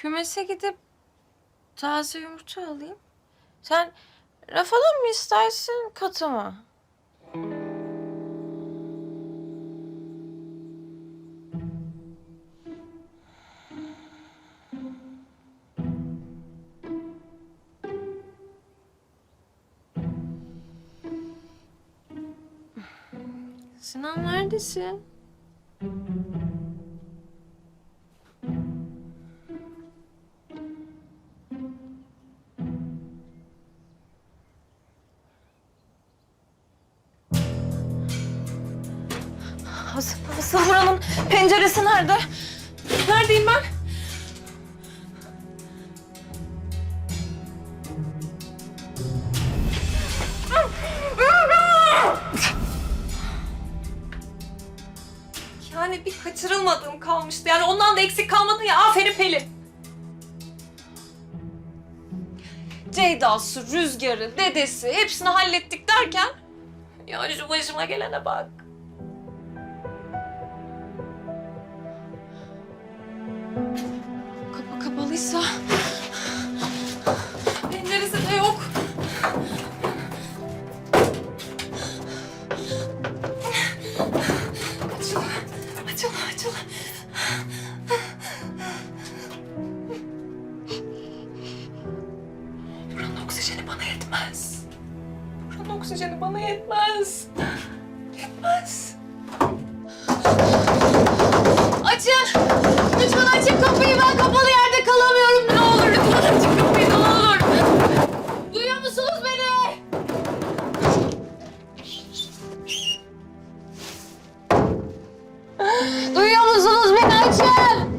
kümese gidip taze yumurta alayım. Sen rafadan mı istersin katı mı? Sinan neredesin? Has Sahur Hanım penceresi nerede? Neredeyim ben? Yani bir kaçırılmadığım kalmıştı. Yani ondan da eksik kalmadı ya. Aferin Pelin. Ceyda'sı, Rüzgar'ı, dedesi hepsini hallettik derken... Ya şu başıma gelene bak. Kapı kapalıysa... Penceresi de yok. Açıl, açıl, açıl. Buranın oksijeni bana yetmez. Buranın oksijeni bana yetmez. Duyuyor musunuz beni? Açın!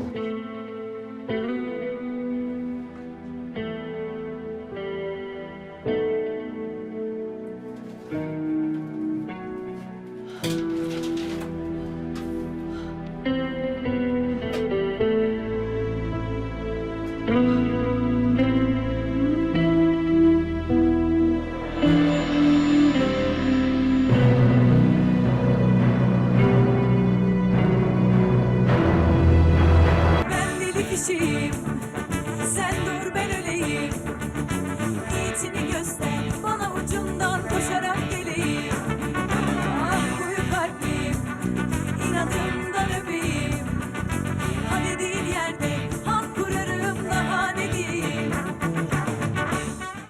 ateşim Sen dur benim